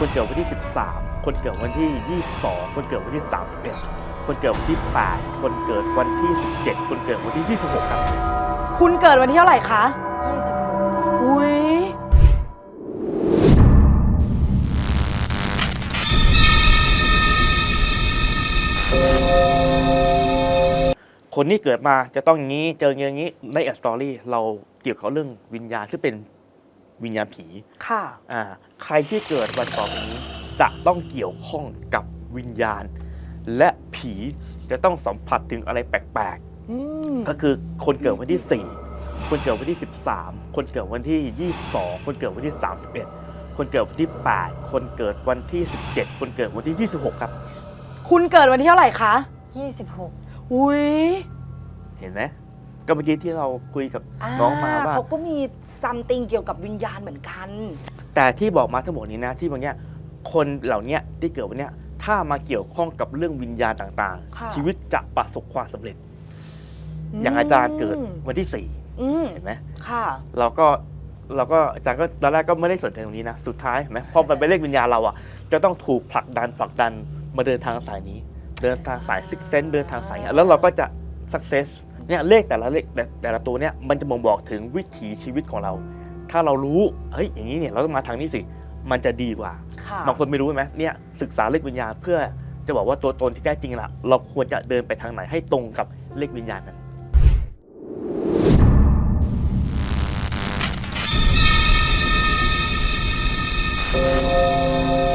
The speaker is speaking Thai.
คนเกิดวันที่ 13 คนเกิดวันที่ 22 คนเกิดวันที่ 31 คนเกิดวันที่ 8 คนเกิดวันที่ 17 คนเกิดวันที่ 26 ครับ คุณเกิดวันที่เท่าไหร่คะ26อุ้ยคนที่เกิดมาจะต้องอย่างนี้เจออย่างนี้ในแอสตอรี่เราเกี่ยวกับเรื่องวิญญาณซึ่งเป็น วิญญาณผีค่ะอ่าใครที่เกิดวันต่อไปนี้ จะต้องเกี่ยวข้องกับวิญญาณ และผีจะต้องสัมผัสถึงอะไรแปลกอืมๆก็คือคนเกิดวันที่ 4 คนเกิดวันที่ 13 คนเกิดวันที่ 22 คนเกิดวันที่ 31 คนเกิดวันที่ 8 คนเกิดวันที่ 17 คนเกิดวันที่ 26 ครับ คุณเกิดวันที่เท่าไหร่คะ26 อุ้ยเห็นไหม ก็เมื่อกี้ที่เราคุยกับน้องมาว่า เขาก็มีซัมติงเกี่ยวกับวิญญาณเหมือนกัน แต่ที่บอกมาทั้งหมดนี้นะที่บางเนี้ยคนเหล่าเนี้ยที่เกิดวันเนี้ยถ้ามาเกี่ยวข้องกับเรื่องวิญญาณต่างค่ะๆชีวิตจะประสบความสำเร็จ อย่างอาจารย์เกิดวันที่สี่อืมเห็นไหมค่ะ เราก็เราก็อาจารย์ก็ตอนแรกก็ไม่ได้สนใจตรงนี้นะ สุดท้ายเห็นไหมพอมันเป็นเลขวิญญาณเราอะ จะต้องถูกผลักดันผลักดันมาเดินทางสายนี้ เดินทางสายซิกเซนเดินทางสายเนี้ยแล้วเราก็จะสักเซส เนี่ยเลขแต่ละเลขแต่แต่ละตัวเนี่ยมันจะบ่งบอกถึงวิถีชีวิตของเรา ถ้าเรารู้เฮ้ยอย่างนี้เนี่ยเราต้องมาทางนี้สิมันจะดีกว่าค่ะบางคนไม่รู้ใช่ไหมเนี่ยศึกษาเลขวิญญาณเพื่อจะบอกว่าตัวตนที่แท้จริงล่ะเราควรจะเดินไปทางไหนให้ตรงกับเลขวิญญาณนั้นอ